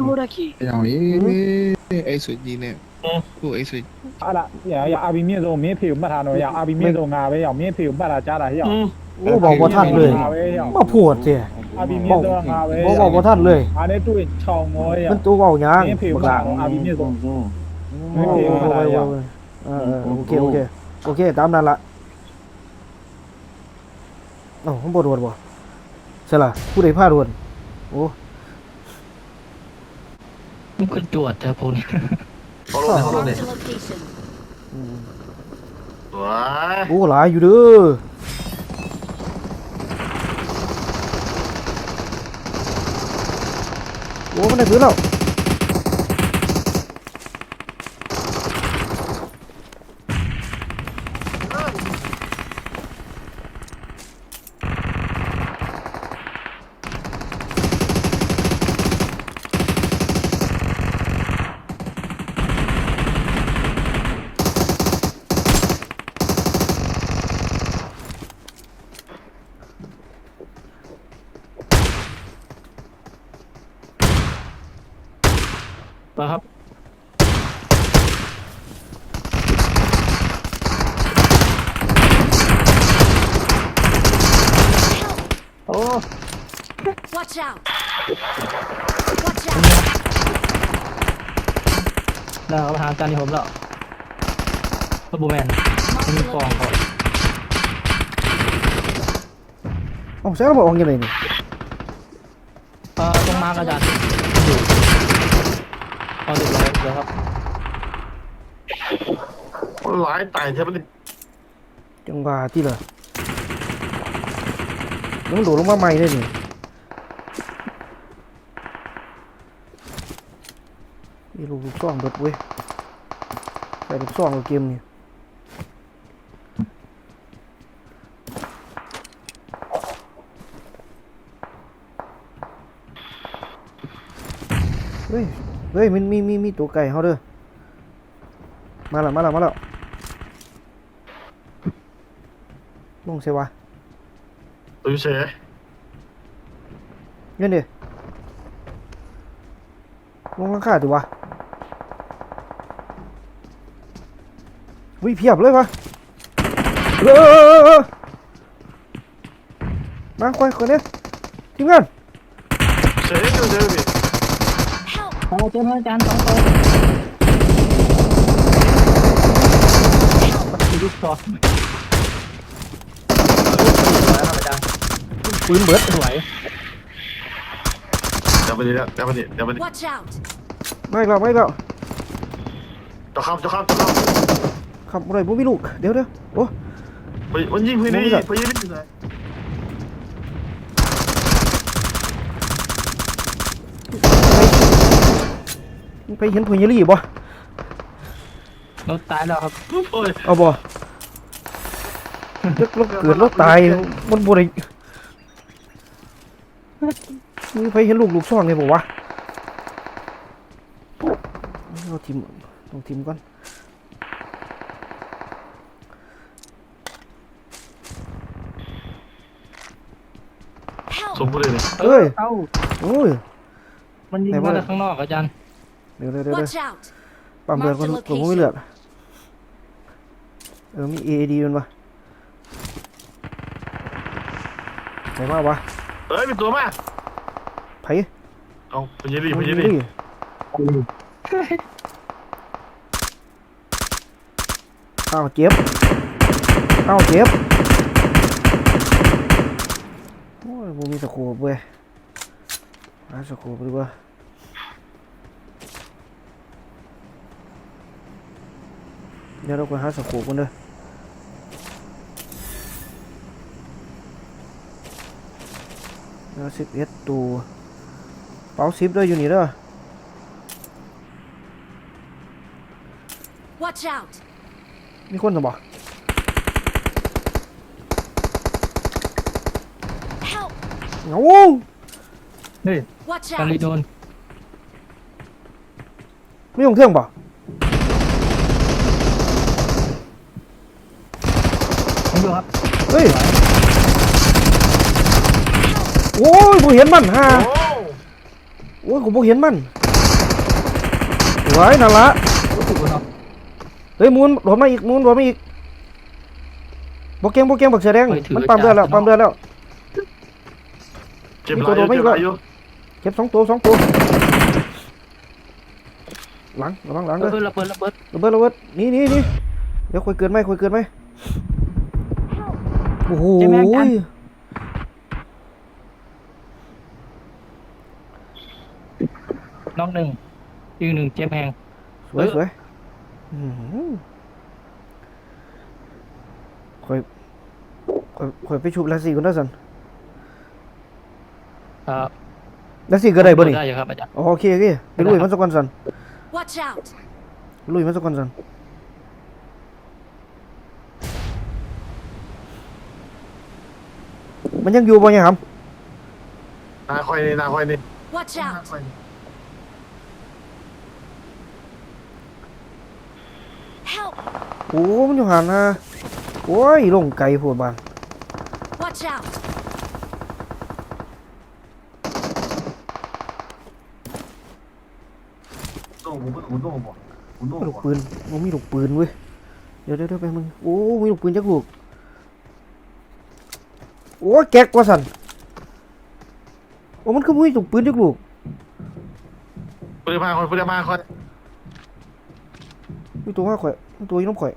Muraki. อย่างนี้ไอ้สุดยีเนี่ยกูไอ้สุด ဟာလားရရအာဘီမြင့်ဆုံးမင်းဖေကိုမှတ်ထားတော့ရအာဘီမြင့်ဆုံးငါပဲရောက်မင်းဖေကိုမှတ်တာကြားတာရောက် โอ้บอกว่าท่านเลย ငါပဲရောက် มาพูดสิ အာဘီမြင့်ဆုံးငါပဲ บอกบอกว่าท่านเลย ငါနဲ့တွေ့ချောင်းမောရ มันตัวเบาหยัง မင်းဖေကို บั မှ ก တ် หลา တာအာဘီမြင့်ဆုံး โอ้โหเว้ยเว้ยเว้ยเออเออโอเคโอเคโอเคตามนั้นละเอ้าผมบ่โดนบ่ใช่ล่ะผู้ใดพาโดนโอ้ มั นก็จวดแต่พวกนี้เขาลงเลยเขาลงเลย Marked a location. อืมว้ายโอ้หลายอยู่เด้อโอ้มันได้พื้นแล้ว นะครับ โอ้ Watch out. Watch out. น่าเขาหาการที่ผมแล้วรถบูแมนมัน Marked มี a กองเขา location. เอ้าใช่แล้วบ่ออกยังไงนี่เอ่อตรงมาร์กอาจารย์ อยู่เอาเรียบร้อยเลยครับมันหลายตายเท่ามันจังหวะที่ล่ะมันโดดลงมาใหม่เลยนี่นี่ลูกลูกซ่องเบิดเว้ยใส่ลูกซ่องกับเกมนี่เฮ้ย เฮ้ยมันมีมีมีตัวไก่เขาเด้อมาแล้วมาแล้วมาแล้วลงเสวะตัวเฉยเงินดิลงราคาดิวะวิเพียบเลยวะเออเออเออเออมาคอยคนนี้ทีมงานเฉยอยู่เฉย ดิ Help. โอ้เจ้าพระอาจารย์สองตัวมีลูกซองอาจารย์ปืนเบิดสวยเดี๋ยวไปดิเดี๋ยวไปดิเดี๋ยวไปดิ Watch out. ไม่แล้วไม่แล้วจะข้ามจะข้ามจะข้ามขับอะไรผมมีลูก เดี๋ยวเดี๋ยวโอ้ ไปมันยิงพื้นที่ไปยิงที่ไหน ไปเห็นพญาลีบ่รถตายแล้วครับโอ้ยเอาบ่จักรถเกิดรถตายมันบ่ได้มีไปเห็นลูกลูกซ่องเลยบ่วะเอาทีมต้องทีมก่อนสมบูรณ์เลยเอ้ยเอ้าโอ้ยมันยิงไหนมาว่าจากข้างนอกอาจารย์เดี๋ยวเดี๋ยวเดี๋ยวเดี๋ยว Watch out. ปั๊มเลือดก่อน Mark the ผมไม่มีเลือดเออมี AAD มันปะไหนมาวะเฮ้ยมีตัวมาไผเอาไปยิงดิไปมันยิงดินี่อ้าวเจ็บอ้าวเจ็บโอ้ยผมมีสโคปเว้ยหาสโคปดีกว่า เดี๋ยวเราไปหาสโคปกันเด้อแล้วสิบเอ็ดตัวเป๋าสิบเด้ออยู่นี่เด้อ Watch out. มีคนจะบอก Help. เงาเฮ้ย Watch การี out. โดนไม่ยงเที่ยงบ่ผ มดูครับเฮ้ยโอ้ยผมเห็นมันฮะโอ้โอ้ยผมบ่เห็นมันโสวยนั่นละรู้สึกว่าเนาะเฮ้ยมูนโดดมาอีกมูนโดดมาอีกบกเกงบกเกงบักเสือแดงมันปั๊มเลือดแล้วปั๊มเลือดแล้วเจ็บหลายอยู่มีเจ็ตัวโดดไม่บอยู่หลายอยู่เก็บสองตัวสองตัวหลังระวังหลังเอเลยอระเบิดระเบิดระเบิดระเบิดนี่นี่นี่เดี๋ยวคุยเกินไหมคุยเกินไหม โอ้โหน้องหนึ่งอีกหนึ่งเจ็บแพงสวยสวยอื้อหือคอยคอยคอยไปชุบลาสีกันนะสันเอ่อลาสีก็ได้บ่นี่ได้อยู่ครับอาจารย์อ๋อโอเคโอเคไปลุยมันสักก่อนสัน Watch out! ลุยมันสักก่อนสัน มันยังอยู่บ่ยังครับนาคอยนี่นาคอยนี่ Watch นา out! คอยนี่ Help! โอ้มันอยู่หันนะโอ้ยลงไกลโพดบาน Watch out! โต้ผมผมโต้ผมผมโต้ลูกปืนมันมีลูกปืนเว้ยเดี๋ยวเดี๋ยวเดี๋ยวไปมึงโอ้มีลูกปืนจักลูก โอ้ยแก๊กว่าสันโอ้มันคือมีลูกปืนจักลูกปริมาณคนปริมาณคนมีตัวว่าข่อยมีตัวอยี่น้ำข่อย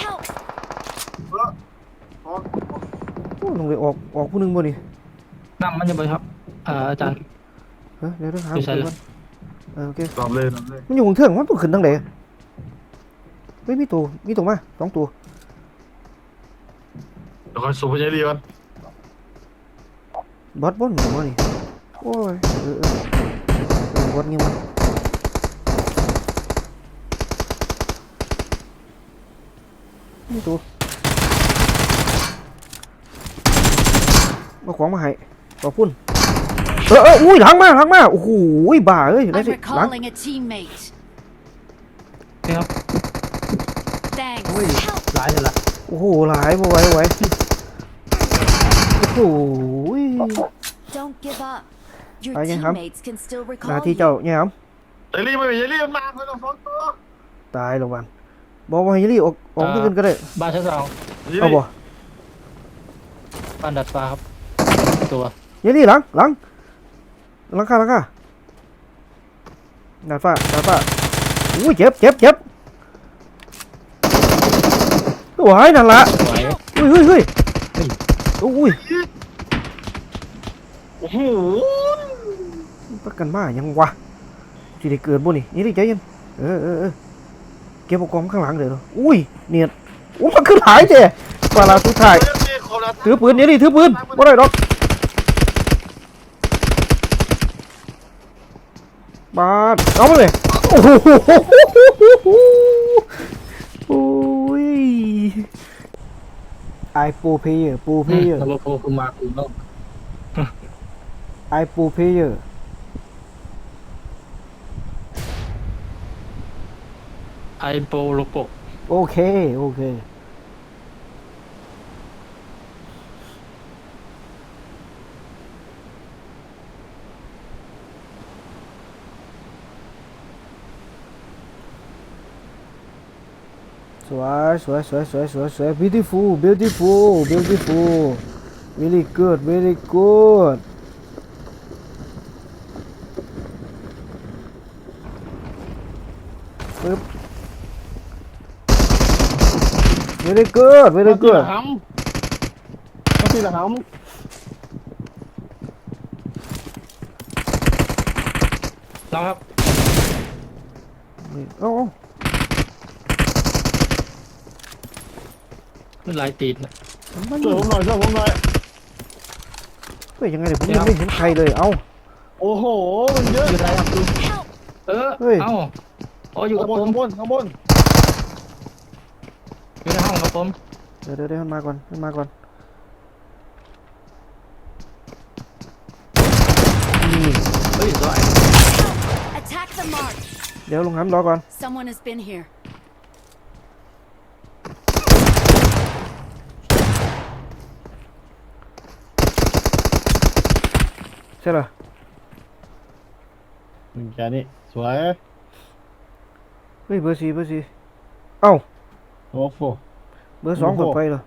Help! โอ้ลงไปออกออกผู้หนึงบ่นี่นั่งมันจะไปครับเอ่ออาจารย์เฮ้ยเดี๋ยวเดี๋ยวหาอยู่ลูกใส่ปืนเลยก่อนเออโอเคตอบเลยตอบเลยมันอยู่บนเทืองมันต้องขึ้นทางไหนเฮ้ยมีตัวมีตัวมาสองตัว เดี๋ยวคอยสูบพญาลีก่อนบอสบอสหนูมานี่โอ้ยเออเออเออบอสเงี้ยมันมีตัวมาขวางมาให้ขอบคุณเออเอออุ้ยหลังมาหลังมาโอ้โหบ้าเอ้ยได้ I'm สิหลัง recalling a teammate. โอเคครับ Thanks. Ui. Help! หลายเลยละโอ้โหหลายบ่ไหวบ่ไหวโอ้โห Don't give up. Your Ai vậy hả? teammates can still หน้า recall ที่ you. เจ้าเนี่ยครับพญาลีไม่พญาลีมันมาคนละสองตัวตายแล้ววันบอกว่าให้รีบออกออกที่อื่นก็ได้บ้านชั้นสองพญาเอาลีบ่บ้านดัดฟ้าครับตัวอยี่นี่หลังหลังหลังคาหลังคาดาดฟ้าดาดฟ้าอุ้ยเจ็บเจ็บเจ็บ โอ้ยนั่นละไหวเฮ้ยเฮ้ยเฮ้ยเฮ้ยโอ้ยโอ้โหประกันมายังวะที่ได้เกิดบ่นี่นี่ดิใจเย็นเออเออเออเก็บอุปกรณ์ข้างหลังเดี๋ยวเนอะอุ้ยเนียดโอ้มันคือหลายเจ้เวลาสุดท้ายถือปืนนี่ดิถือปืนบ่ได้ดอกบาดเอามาเลยโอ้โห ไอปูเพย์ปูเพย์ระบบโปรคือมาคือโลกไอปูเพย์ไอโปรโลโกโอเค โอเค วยสวยสวยสวยสวยสวย beautiful beautiful beautiful very good very good ปึ๊บ very good very good ทำก็คือทำ เ มันหลายตีนนะมันช่วยผมหน่อยช่วยผมหน่อย เฮ้ยยังไงเนี่ยผมยังไม่เห็นใครเลย เอ้า โอ้โห มันเยอะอยู่ไหนครับดู Help! เออเฮ้ย เอ้าอ๋ออยู่กับข้างบนผมข้างบนข้างบนอยู่ในห้องกับผมเดี๋ยวเดี๋ยวเดี๋ยวมันมาก่อนมันมาก่อน นี่ เฮ้ยสวย Attack the mark. เดี๋ยวลงน้ำรอก่อน Someone has been here. ใช่เหรอมึงแกนี่สวยเฮ้ยเบอร์สี่เบอร์สี่เอ้าโอ้โห เบอร์สองโอ้กโห ดไปเหรอ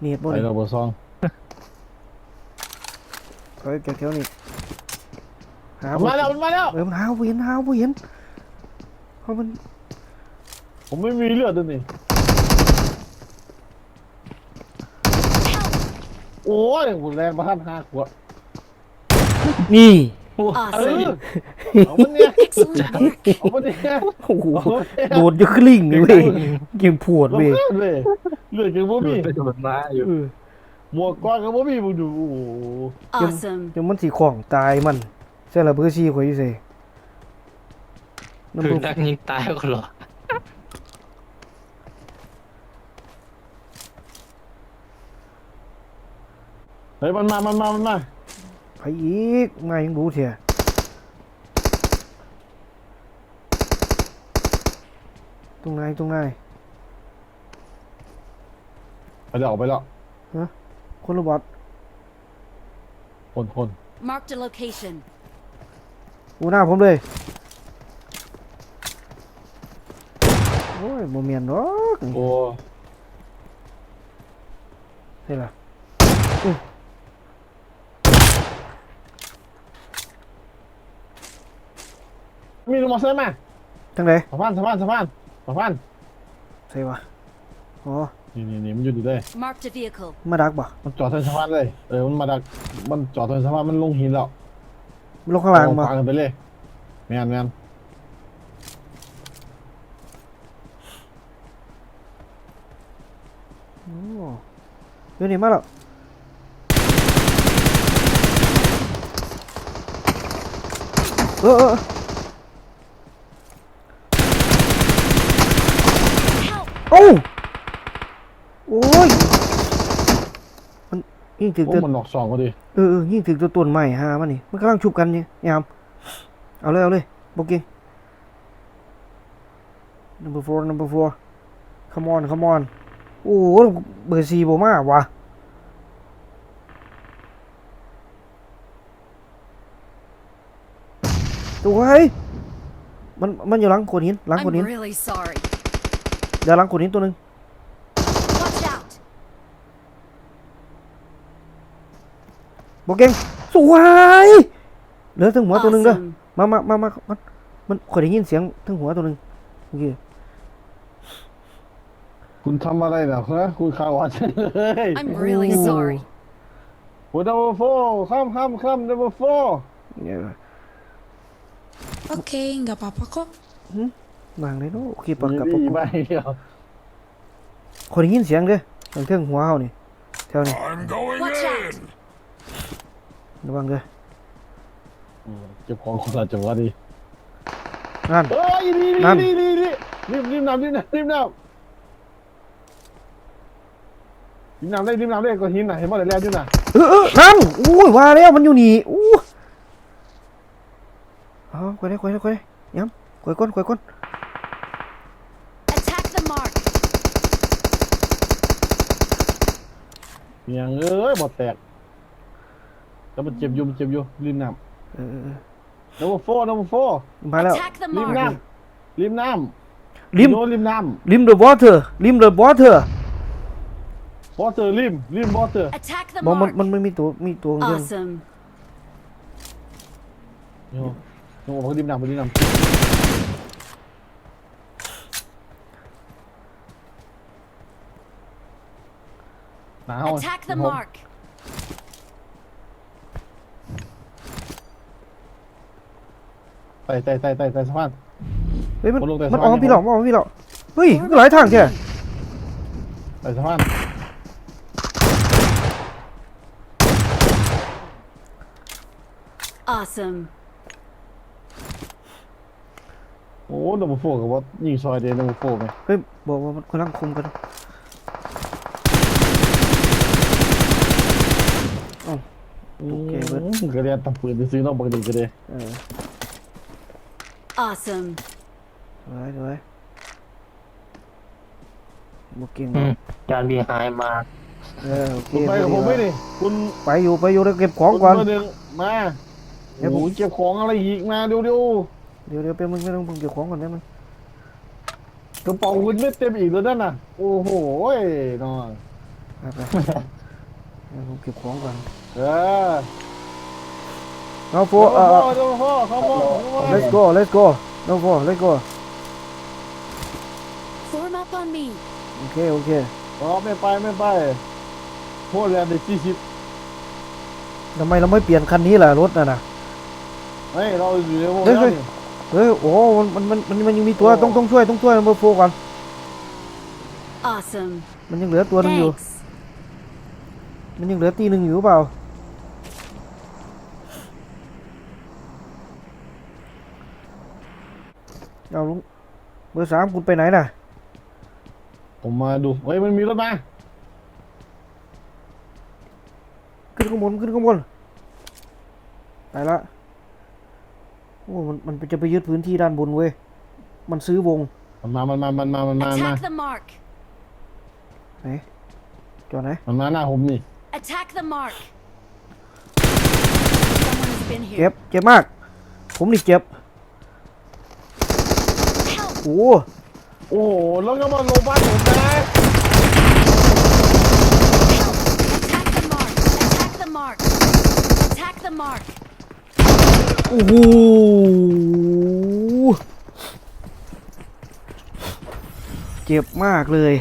เนียดบ่ไปนี่เราเบอร์สองไปแถวๆนี่หามันบ่มาแล้วมันมาแล้ว เออมันหาบ่เห็นหาบ่เห็นเพราะมันผมไม่มีเลือดด้วยนี่โอ้ยหุ่นแรงมาท่านห้าขวด นี่เออ Awesome. เอามันเนี่ย Excellent work. เอามันเนี่ย โอ้โหเอามันเนี่ยโดดอยู่คลิ่งนี่เว้ยเกมปวดลงเว้ยเลือดเลยเลือดกับบ่มีไปโดนมาอยู่เออหมวกก้อนกับบ่มีมึงดูโอ้โห Awesome. เดี๋ยวมันสิของตายมันใช่ละเบอร์สี่ข่อยอยู่ไสน้ำคือบ่นักยิงตายก็หรอเฮ้ยมันมามันมามันมา ไปอีกมายังรู้เถอะตรงไหนตรงไหนไปแล้วออกไปแล้วคนละบอดคนคน Marked a location. อูหน้าผมเลยโอ้ยบ่เมียนดอกนี่โอ้ ใช่ล่ะ มีลูกมอเตอร์ไซค์มาทางไหนสะพานสะพานสะพานสะพานใช่วะอ๋อนี่นี่นี่มันอยู่ดีเลย Marked a vehicle. มาดักบ่มันจอดทางสะพานเลย เออ มันมาดัก มันจอดทางสะพานมันลงหินแล้วมันลงข้างล่างบ่ปากันไปเลยแมนแมนโอ้เดี๋ยวนี้มาแล้วเออเออเออ Help! เอ้าโอ้ยมันยิ่ง ถึงโอ้ตัวมันหลอกสองก็ดีเออเออยิ่งถึงตัวต้นใหม่ฮามันนี่มันกำลังชุบกันเนี่ยยามเอาเลยเอาเลยบอกกิง number four number four come on come on โอ้โหเบอร์สี่บ่มากว่ะตัวเฮ้ยมันมันอยู่หลังโขดหินหลังโขด I'm หิน really sorry. เดี๋ยวหลังโขดหินตัวหนึง Watch out. บอกเก่งสวยเหลือถึงหัวตัวหนึงเด้อ Awesome. มามามามามันมันข่อยได้ยินเสียงถึงหัวตัวหนึงโอเคคุณทำอะไรเนี่ยฮะคุณข่าววัดเฮ้ย I'm really Ooh. sorry. โอ้ดับเบิลโฟข้ามข้ามข้ามดับเบิลโฟเนี่ย Oke, nggak apa-apa kok. นางเลยเนาะโอเคปากกับปากดีกับไปเดียวข่อยได้ยินเสียงเด้อทางเทิงหัวเฮานี่แถวนี้ Watch out. ระวังเด้ออืมเก็บของคนละจังหวะดีนั่น เฮ้ยนี่นั่น นี่นี่นี่รีบรีบนำรีบนำรีบนำรีบนำได้รีบนำได้ก็หินน่ะเห็นบ่ได้แล้วอยู่น่ะเออเออนั่นอุ้ยว่าแล้วมันอยู่นี่อู้เอาข่อยได้ข่อยได้ข่อยได้ย้ำข่อยก้นข่อยก้น Attack the mark. เมียงเอ้ยบ่แตก แล้วมันเจ็บอยู่มันเจ็บอยู่รีบนำเออเออเออดับเบิลโฟดับเบิลโฟมาแล้ว Attack the ริม mark. น้ำริมน้ำริม โดนริมน้ริมเดอะวอเตอร์ริมเดอะวอเตอร์ำบอเตอร์ริมริมบอเตอร์ Attack the บอกมัน mark. มันไม่มีตัว มีตัวเรื่อง Awesome. โย่โย่บอกริมน้ำริมน้ำหนาว Attack the ผม mark. ไต่ไต่ไต่ไต่ไต่สะพาน เฮ้ยมันคนลงแต่มันสะอพานอกพี่หลอกยังไงมันออกพี่หลอกเฮ้ยมันก็หลายทางแค่ไต่สะพาน Awesome. โอ้ดับเบิลโฟกับว่ายิงซอยเดนดับเบิลโฟไหมเฮ้ยบอกว่ามันกำลังคุมกันโอเคเบิดอืมกระเดียนตำปืนไปซื้อนอกบังดีกระเดียเออ Awesome. สวยสวยบอกเก่งอืมจานบีไฮมาเออโอเคคุณไปกับผมไหมนี่คุณไปอยู่ไปอยู่แล้วเก็บของคุณก่อนเบอร์หนึ่งมาเดี๋ยวผโอ้มยเก็บของอะไรอีกมาเร็วเร็วเดี๋ยวเดี๋ยวไปมึงไปมึงผมเก็บของก่อนได้มั้ยๆกระเป๋าเงินไม่เต็มอีกแล้วนั่นน่ะ โอ้โหนอนไปไปเดี๋ยวผมเก็บของก่อนเออ เอาโฟพ่อเอ่อพ่อพ่อเขาพ่อ let's go let's go no for let's go Form up on me. โอเคโอเคอ๋อไม่ไปไม่ไปโคตรแรงเลยสี่สิบทำไมเราไม่เปลี่ยนคันนี้ล่ะรถน่ะนะ เฮ้ยเราอยู่ในวงเฮ้ย แล้วเฮ้ยนี่เฮ้ยโอ้มันมันมันมันมันยังมีตัวต้องต้องช่วยต้องช่วยเบอร์โฟก่อน Awesome. มันยังเหลือตัวหนึงอยู่ Thanks. มันยังเหลือตีหนึ่งอยู่หรือเปล่า เอาลุงเบอร์สามคุณไปไหนน่ะ ผมมาดู เฮ้ย มันมีรถมา ขึ้นข้างบนขึ้นข้างบนไปละโอ้มันมันจะไปยึดพื้นที่ด้านบนเว้ย มันซื้อวง มันมา มันมา มันมา มันมามันมา Attack the mark. ไหนจอไหนมันมาหน้าผมนี่ Attack the mark. Someone has been เจ็บ here. เจ็บมาก ผมนี่เจ็บ Help! โอ้โอ้โหแล้วก็มาลงบ้านผมนะ Attack the mark. Attack the mark. Attack the mark. โอ้โหเจ็บมากเลย